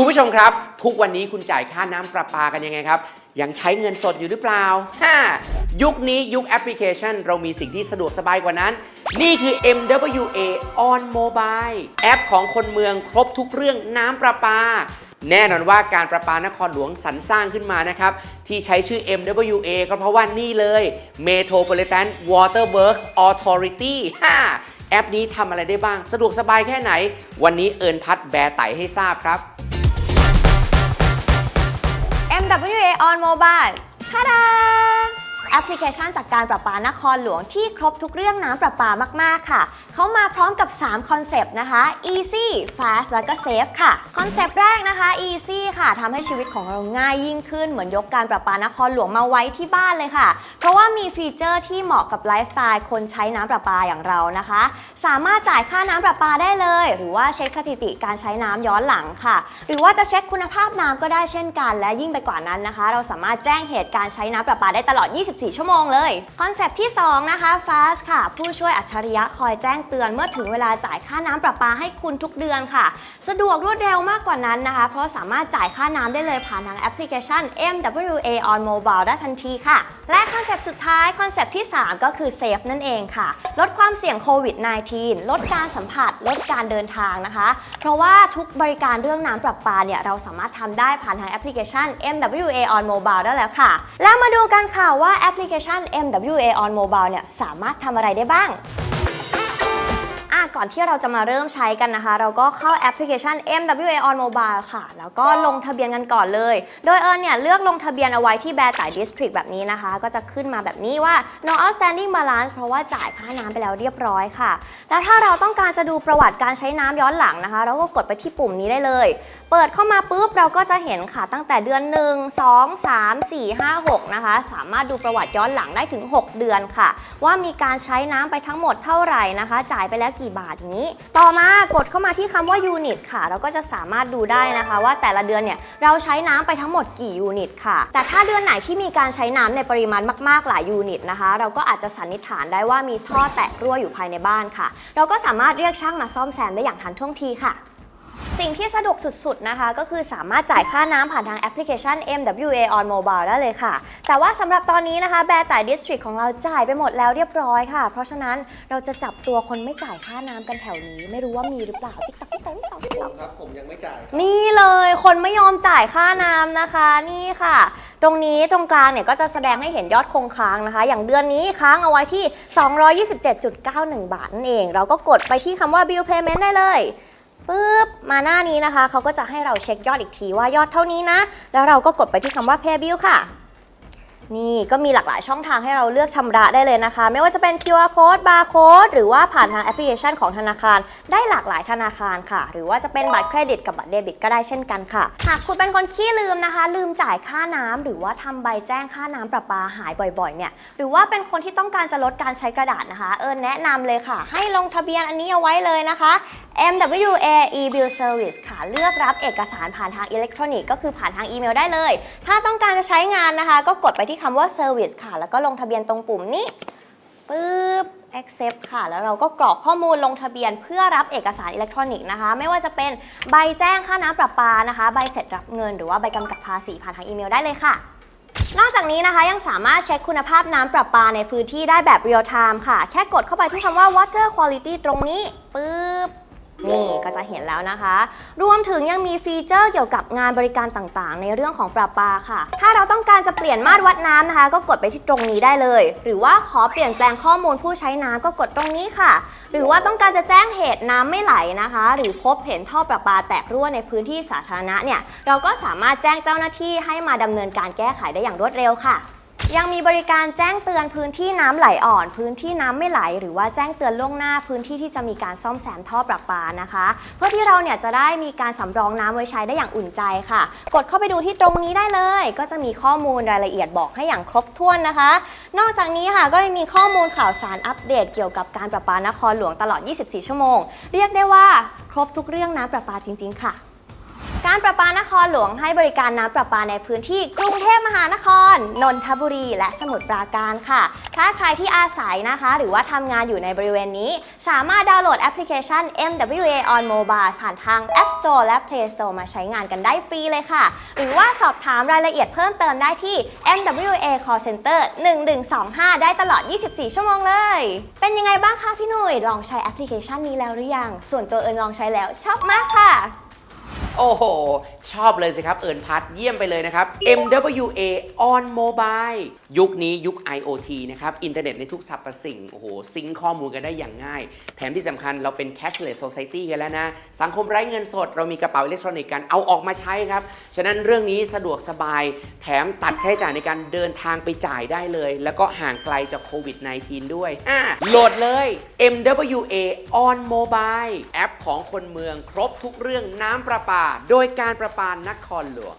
คุณผู้ชมครับ ทุกวันนี้คุณจ่ายค่าน้ำประปากันยังไงครับ ยังใช้เงินสดอยู่หรือเปล่าฮ่ายุคนี้ยุคแอปพลิเคชัน เรามีสิ่งที่สะดวกสบายกว่านั้น นี่คือ MWA on Mobile แอปของคนเมืองครบทุกเรื่องน้ำประปา แน่นอนว่าการประปานครหลวงสรรสร้างขึ้นมานะครับ ที่ใช้ชื่อ MWA ก็เพราะว่านี่เลย Metropolitan Water Works Authority ฮ่าแอปนี้ทำอะไรได้บ้าง สะดวกสบายแค่ไหน วันนี้เอิญพัดแบร์ไตให้ทราบครับ MWA on Mobile ทาดาแอปพลิเคชันจากการประปานครหลวงที่ครบทุกเรื่องน้ำประปามาก ๆ ค่ะ เขามาพร้อมกับ 3 คอนเซปต์นะคะ easy fast แล้วก็ safe ค่ะ คอนเซปต์แรกนะคะ easy ค่ะทำให้ชีวิตของเราง่ายยิ่งขึ้น เหมือนยกการประปานครหลวงมาไว้ที่บ้านเลยค่ะ เพราะว่ามีฟีเจอร์ที่เหมาะกับไลฟ์สไตล์คนใช้น้ำประปาอย่างเรานะคะ สามารถจ่ายค่าน้ำประปาได้เลย หรือว่าเช็คสถิติการใช้น้ำย้อนหลังค่ะ หรือว่าจะเช็คคุณภาพน้ำก็ได้เช่นกัน และยิ่งไปกว่านั้นนะคะ เราสามารถแจ้งเหตุการใช้น้ำประปาได้ตลอด 24 ชั่วโมงเลย คอนเซปต์ที่ 2 นะคะ Fast ค่ะ ผู้ช่วยอัจฉริยะคอยแจ้งเตือนเมื่อถึงเวลาจ่ายค่าน้ำประปาให้คุณทุกเดือนค่ะ สะดวกรวดเร็วมากกว่านั้นนะคะ เพราะสามารถจ่ายค่าน้ำได้เลยผ่านทางแอปพลิเคชัน MWA on Mobile ได้ทันทีค่ะ และคอนเซปต์สุดท้ายคอนเซปต์ที่ 3 ก็คือ Safe นั่นเองค่ะ ลดความเสี่ยงโควิด -19 ลดการสัมผัส ลดการเดินทางนะคะ เพราะว่าทุกบริการเรื่องน้ำประปาเนี่ยเราสามารถทำได้ผ่านทางแอปพลิเคชัน MWA on Mobile ได้แล้วค่ะ แล้วมาดูกันค่ะว่าแอปพลิเคชัน MWA on Mobile เนี่ยสามารถทำอะไรได้บ้าง ก่อนที่เราจะมาเริ่มใช้กันนะคะ เราก็เข้าแอปพลิเคชัน MWA on Mobile ค่ะ แล้วก็ลงทะเบียนกันก่อนเลย โดยเอิญเนี่ยเลือกลงทะเบียนเอาไว้ที่แบร์ไต่ District แบบนี้นะคะ ก็จะขึ้นมาแบบนี้ว่า no outstanding balance เพราะว่าจ่ายค่าน้ำไปแล้วเรียบร้อยค่ะ แล้วถ้าเราต้องการจะดูประวัติการใช้น้ำย้อนหลังนะคะ เราก็กดไปที่ปุ่มนี้ได้เลย เปิดเข้ามาปุ๊บเราก็จะเห็นค่ะตั้งแต่เดือน 1 2 3 4 5 6 นะคะ สามารถดูประวัติย้อนหลังได้ถึง 6 เดือนค่ะ ว่ามีการใช้น้ำไปทั้งหมดเท่าไหร่นะคะ จ่ายไปแล้วกี่บาทอย่างนี้ ต่อมากดเข้ามาที่คำว่ายูนิตค่ะ เราก็จะสามารถดูได้นะคะว่าแต่ละเดือนเนี่ยเราใช้น้ำไปทั้งหมดกี่ยูนิตค่ะ แต่ถ้าเดือนไหนที่มีการใช้น้ำในปริมาณมากๆหลายยูนิตนะคะ เราก็อาจจะสันนิษฐานได้ว่ามีท่อแตกรั่วอยู่ภายในบ้านค่ะ เราก็สามารถเรียกช่างมาซ่อมแซมได้อย่างทันท่วงทีค่ะ สิ่งที่สะดวกสุดๆนะคะ ก็คือสามารถจ่ายค่าน้ำผ่านทางแอปพลิเคชัน MWA on Mobile ได้เลยค่ะ แต่ว่าสำหรับตอนนี้นะคะแบร์ไต่ District ของเราจ่ายไปหมดแล้วเรียบร้อยค่ะ เพราะฉะนั้นเราจะจับตัวคนไม่จ่ายค่าน้ำกันแถวนี้ ไม่รู้ว่ามีหรือเปล่าติ๊กต๊อกติ๊กต๊อกติ๊กต๊อกติ๊กต๊อกครับผมยังไม่จ่ายนี่เลยคนไม่ยอมจ่ายค่าน้ำนะคะ นี่ค่ะ ตรงนี้ตรงกลางเนี่ยก็จะแสดงให้เห็นยอดคงค้างนะคะ อย่างเดือนนี้ค้างเอาไว้ที่ 227.91 บาทนั่นเอง เราก็กดไปที่คำว่า bill payment ได้เลย ปุ๊บมาหน้านี้นะคะ เขาก็จะให้เราเช็คยอดอีกทีว่ายอดเท่านี้นะ แล้วเราก็กดไปที่คำว่า pay bill ค่ะ นี่ก็มีหลากหลายช่องทางให้เราเลือกชำระได้เลยนะคะ ไม่ว่าจะเป็น QR code barcode หรือว่าผ่านทางแอปพลิเคชันของธนาคาร ได้หลากหลายธนาคารค่ะ หรือว่าจะเป็นบัตรเครดิตกับบัตรเดบิตก็ได้เช่นกันค่ะ หากคุณเป็นคนขี้ลืมนะคะ ลืมจ่ายค่าน้ำหรือว่าทำใบแจ้งค่าน้ำประปาหายบ่อยๆเนี่ย หรือว่าเป็นคนที่ต้องการจะลดการใช้กระดาษนะคะ เอิญแนะนำเลยค่ะ ให้ลงทะเบียนอันนี้เอาไว้เลยนะคะ MWA e-bill service ค่ะ เลือกรับเอกสารผ่านทางอิเล็กทรอนิกส์ก็คือผ่านทางอีเมลได้เลย ถ้าต้องการจะใช้งานนะคะ ก็กดไปที่คำว่า service ค่ะ แล้วก็ลงทะเบียนตรงปุ่มนี้ปึ๊บ accept ค่ะ แล้วเราก็กรอกข้อมูลลงทะเบียนเพื่อรับเอกสารอิเล็กทรอนิกส์นะคะ ไม่ว่าจะเป็นใบแจ้งค่าน้ำประปานะคะ ใบเสร็จรับเงิน หรือว่าใบกำกับภาษีผ่านทางอีเมลได้เลยค่ะนอกจากนี้นะคะยังสามารถเช็คคุณภาพน้ำประปาในพื้นที่ได้แบบเรียลไทม์ค่ะ แค่กดเข้าไปที่คำว่า water quality ตรงนี้ปึ๊บ นี่ก็จะเห็นแล้วนะคะ รวมถึงยังมีฟีเจอร์เกี่ยวกับงานบริการต่างๆ ในเรื่องของประปาค่ะ ถ้าเราต้องการจะเปลี่ยนมาตรวัดน้ำนะคะ ก็กดไปที่ตรงนี้ได้เลย หรือว่าขอเปลี่ยนแปลงข้อมูลผู้ใช้น้ำก็กดตรงนี้ค่ะ หรือว่าต้องการจะแจ้งเหตุน้ำไม่ไหลนะคะ หรือพบเห็นท่อประปาแตกรั่วในพื้นที่สาธารณะเนี่ย เราก็สามารถแจ้งเจ้าหน้าที่ให้มาดำเนินการแก้ไขได้อย่างรวดเร็วค่ะ ยังมีบริการแจ้งเตือนพื้นที่น้ำไหลอ่อน พื้นที่น้ำไม่ไหล หรือว่าแจ้งเตือนล่วงหน้าพื้นที่ที่จะมีการซ่อมแซมท่อประปานะคะ เพื่อที่เราเนี่ยจะได้มีการสำรองน้ำไว้ใช้ได้อย่างอุ่นใจค่ะ กดเข้าไปดูที่ตรงนี้ได้เลย ก็จะมีข้อมูลรายละเอียดบอกให้อย่างครบถ้วนนะคะ นอกจากนี้ค่ะก็มีข้อมูลข่าวสารอัปเดตเกี่ยวกับการประปานครหลวงตลอด 24 ชั่วโมง เรียกได้ว่าครบทุกเรื่องน้ำประปาจริง ๆ ค่ะ การประปานครหลวงให้บริการน้ำประปาในพื้นที่กรุงเทพมหานคร นนทบุรี และสมุทรปราการค่ะ ถ้าใครที่อาศัยนะคะ หรือว่าทำงานอยู่ในบริเวณนี้ สามารถดาวน์โหลดแอปพลิเคชัน MWA on Mobile ผ่านทาง App Store และ Play Store มาใช้งานกันได้ฟรีเลยค่ะ หรือว่าสอบถามรายละเอียดเพิ่มเติมได้ที่ MWA Call Center 1125 ได้ตลอด 24 ชั่วโมงเลย เป็นยังไงบ้างคะพี่หนุ่ยลองใช้แอปพลิเคชันนี้แล้วหรือยัง ส่วนตัวเอิญลองใช้แล้วชอบมากค่ะ โอ้โห ชอบเลยสิครับ เอิญพัทเยี่ยมไปเลยนะครับ MWA on mobile ยุคนี้ยุค IoT นะครับ อินเทอร์เน็ตในทุกสรรพสิ่ง โอ้โห ซิงค์ข้อมูลกันได้อย่างง่าย แถมที่สำคัญเราเป็น cashless society กันแล้วนะ สังคมไร้เงินสด เรามีกระเป๋าอิเล็กทรอนิกส์กัน เอาออกมาใช้ครับ ฉะนั้นเรื่องนี้สะดวกสบาย แถมตัดค่าใช้จ่ายในการเดินทางไปจ่ายได้เลย แล้วก็ห่างไกลจากโควิด -19 ด้วยอ่าโหลดเลย MWA on mobile แอปของคนเมืองครบทุกเรื่องน้ำประปาโดยการประปานครหลวง